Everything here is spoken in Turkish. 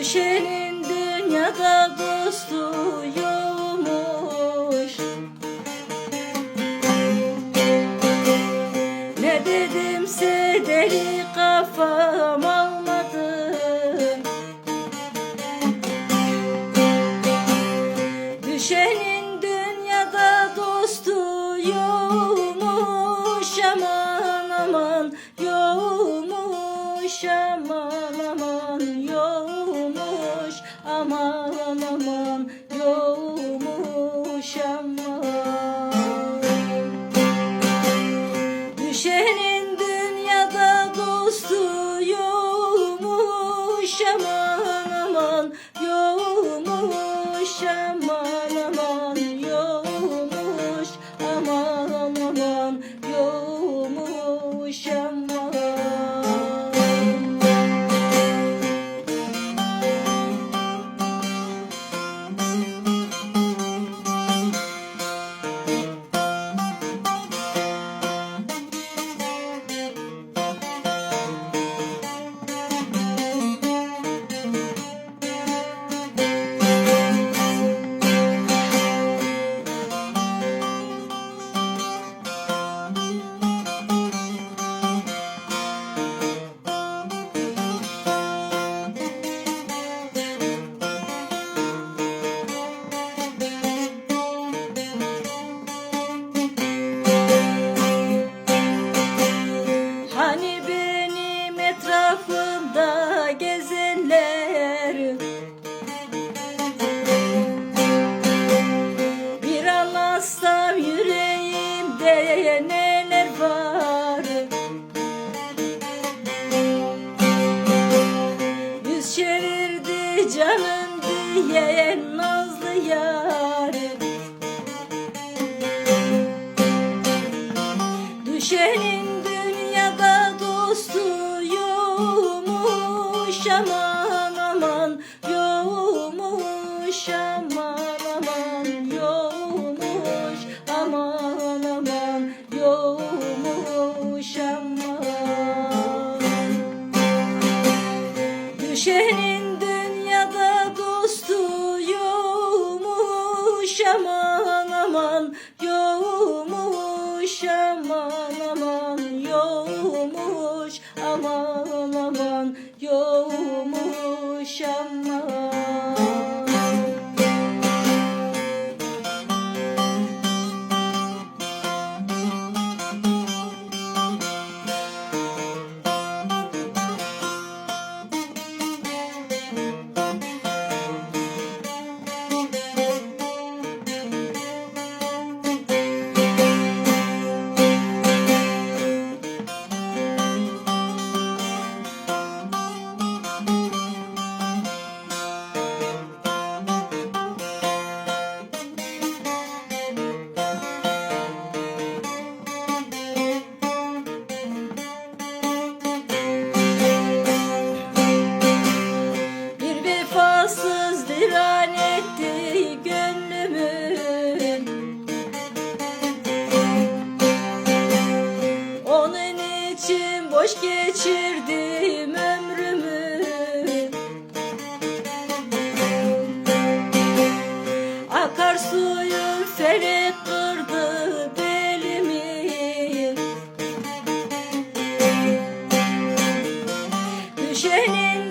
Düşenin dünyada dostu yokmuş. Ne dedimse deli kafam almadı. Düşenin dünyada dostu yok. Aman aman yokmuş Düşenin dünyada dostu yokmuş aman aman yokmuş aman aman yokmuş aman aman yokmuş aman. Düşenin dünyada dostu yokmuş aman aman yokmuş yokmuş boş geçirdim ömrümü. Akarsuyun felek kırdı belimi. Düşenin